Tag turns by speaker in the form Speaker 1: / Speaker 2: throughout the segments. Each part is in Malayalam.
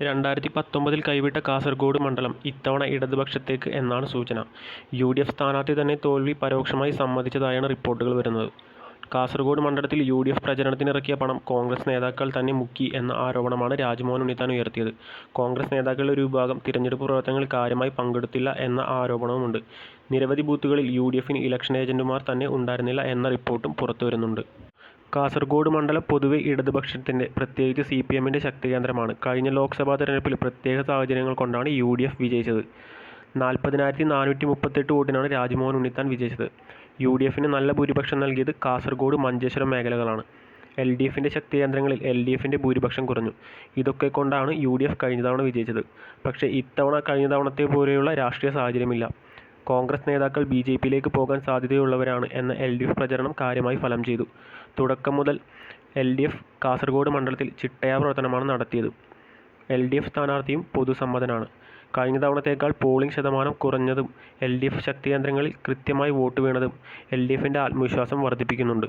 Speaker 1: രണ്ടായിരത്തി പത്തൊമ്പതിൽ കൈവിട്ട കാസർഗോഡ് മണ്ഡലം ഇത്തവണ ഇടതുപക്ഷത്തേക്ക് എന്നാണ് സൂചന. യു. ഡി. എഫ് സ്ഥാനാർത്ഥി തന്നെ തോൽവി പരോക്ഷമായി സമ്മതിച്ചതായാണ് റിപ്പോർട്ടുകൾ വരുന്നത്. കാസർഗോഡ് മണ്ഡലത്തിൽ യു. ഡി. എഫ് പ്രചരണത്തിനിറക്കിയ പണം കോൺഗ്രസ് നേതാക്കൾ തന്നെ മുക്കി എന്ന ആരോപണമാണ് രാജ്മോഹൻ ഉണ്ണിത്താൻ ഉയർത്തിയത്. കോൺഗ്രസ് നേതാക്കളുടെ ഒരു വിഭാഗം തിരഞ്ഞെടുപ്പ് പ്രവർത്തനങ്ങളിൽ കാര്യമായി പങ്കെടുത്തില്ല എന്ന ആരോപണവുമുണ്ട്. നിരവധി ബൂത്തുകളിൽ യു. ഡി. എഫിന് ഇലക്ഷൻ ഏജന്റുമാർ തന്നെ ഉണ്ടായിരുന്നില്ല എന്ന റിപ്പോർട്ടും പുറത്തുവരുന്നുണ്ട്. കാസർഗോഡ് മണ്ഡലം പൊതുവെ ഇടതുപക്ഷത്തിന്റെ, പ്രത്യേകിച്ച് സി. പി. എമ്മിന്റെ ശക്തികേന്ദ്രമാണ്. കഴിഞ്ഞ ലോക്സഭാ തെരഞ്ഞെടുപ്പിൽ പ്രത്യേക സാഹചര്യങ്ങൾ കൊണ്ടാണ് യു. ഡി. എഫ് വിജയിച്ചത്. നാൽപ്പതിനായിരത്തി നാനൂറ്റി മുപ്പത്തെട്ട് വോട്ടിനാണ് രാജ്മോഹൻ ഉണ്ണിത്താൻ വിജയിച്ചത്. യു. ഡി. എഫിന് നല്ല ഭൂരിപക്ഷം നൽകിയത് കാസർഗോഡ്, മഞ്ചേശ്വരം മേഖലകളാണ്. എൽ. ഡി. എഫിന്റെ ശക്തികേന്ദ്രങ്ങളിൽ എൽ. ഡി. എഫിന്റെ ഭൂരിപക്ഷം കുറഞ്ഞു. ഇതൊക്കെക്കൊണ്ടാണ് യു. ഡി. എഫ് കഴിഞ്ഞ തവണ വിജയിച്ചത്. പക്ഷേ ഇത്തവണ കഴിഞ്ഞ തവണത്തെ പോലെയുള്ള രാഷ്ട്രീയ സാഹചര്യമില്ല. കോൺഗ്രസ് നേതാക്കൾ ബി. ജെ. പിയിലേക്ക് പോകാൻ സാധ്യതയുള്ളവരാണ് എന്ന എൽ. ഡി. എഫ് പ്രചരണം കാര്യമായി ഫലം ചെയ്തു. തുടക്കം മുതൽ എൽ. ഡി. എഫ് കാസർഗോഡ് മണ്ഡലത്തിൽ ചിട്ടയായ പ്രവർത്തനമാണ് നടത്തിയത്. എൽ. ഡി. എഫ് സ്ഥാനാർത്ഥിയും പൊതുസമ്മതനാണ്. കഴിഞ്ഞ തവണത്തേക്കാൾ പോളിംഗ് ശതമാനം കുറഞ്ഞതും എൽ. ഡി. എഫ് ശക്തികേന്ദ്രങ്ങളിൽ കൃത്യമായി വോട്ട് വീണതും എൽ. ഡി. എഫിന്റെ ആത്മവിശ്വാസം വർദ്ധിപ്പിക്കുന്നുണ്ട്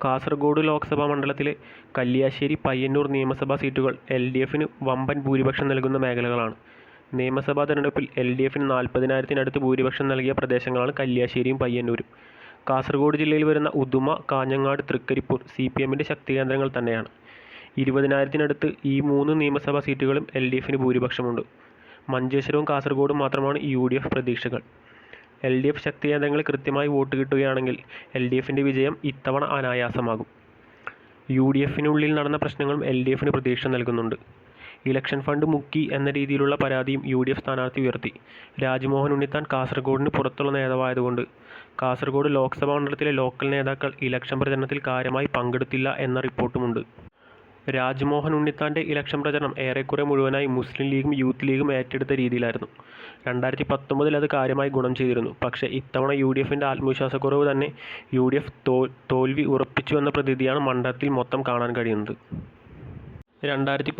Speaker 1: കാസർഗോഡ് ലോക്സഭാ മണ്ഡലത്തിലെ കല്യാശ്ശേരി, പയ്യന്നൂർ നിയമസഭാ സീറ്റുകൾ എൽ. ഡി. എഫിന് വമ്പൻ ഭൂരിപക്ഷം നൽകുന്ന മേഖലകളാണ്. നിയമസഭാ തെരഞ്ഞെടുപ്പിൽ എൽ. ഡി. എഫിന് നാൽപ്പതിനായിരത്തിനടുത്ത് ഭൂരിപക്ഷം നൽകിയ പ്രദേശങ്ങളാണ് കല്യാശ്ശേരിയും പയ്യന്നൂരും. കാസർഗോഡ് ജില്ലയിൽ വരുന്ന ഉദുമ, കാഞ്ഞങ്ങാട്, തൃക്കരിപ്പൂർ സി. പി. എമ്മിന്റെ ശക്തികേന്ദ്രങ്ങൾ തന്നെയാണ്. ഇരുപതിനായിരത്തിനടുത്ത് ഈ മൂന്ന് നിയമസഭാ സീറ്റുകളും എൽ. ഡി. എഫിന് ഭൂരിപക്ഷമുണ്ട്. മഞ്ചേശ്വരവും കാസർഗോഡും മാത്രമാണ് യു. ഡി. എഫ് പ്രതീക്ഷകൾ. എൽ. ഡി. എഫ് ശക്തികേന്ദ്രങ്ങളിൽ കൃത്യമായി വോട്ട് കിട്ടുകയാണെങ്കിൽ എൽ. ഡി. എഫിന്റെ വിജയം ഇത്തവണ അനായാസമാകും. യു. ഡി. എഫിനുള്ളിൽ നടന്ന പ്രശ്നങ്ങളും എൽ. ഡി. എഫിന് പ്രതീക്ഷ നൽകുന്നുണ്ട്. ഇലക്ഷൻ ഫണ്ട് മുക്കി എന്ന രീതിയിലുള്ള പരാതിയും യു. ഡി. എഫ് സ്ഥാനാർത്ഥി ഉയർത്തി. രാജ്മോഹൻ ഉണ്ണിത്താൻ കാസർഗോഡിന് പുറത്തുള്ള നേതാവായതുകൊണ്ട് കാസർഗോഡ് ലോക്സഭാ മണ്ഡലത്തിലെ ലോക്കൽ നേതാക്കൾ ഇലക്ഷൻ പ്രചരണത്തിൽ കാര്യമായി പങ്കെടുത്തില്ല എന്ന റിപ്പോർട്ടുമുണ്ട്. രാജ്മോഹൻ ഉണ്ണിത്താന്റെ ഇലക്ഷൻ പ്രചരണം ഏറെക്കുറെ മുഴുവനായി മുസ്ലിം ലീഗും യൂത്ത് ലീഗും ഏറ്റെടുത്ത രീതിയിലായിരുന്നു. രണ്ടായിരത്തി പത്തൊമ്പതിൽ അത് കാര്യമായി ഗുണം ചെയ്തിരുന്നു. പക്ഷേ ഇത്തവണ യു. ഡി. എഫിന്റെ ആത്മവിശ്വാസക്കുറവ് തന്നെ യു. ഡി. എഫ് തോൽവി ഉറപ്പിച്ചുവെന്ന പ്രതീതിയാണ് മണ്ഡലത്തിൽ മൊത്തം കാണാൻ കഴിയുന്നത്. രണ്ടായിരത്തി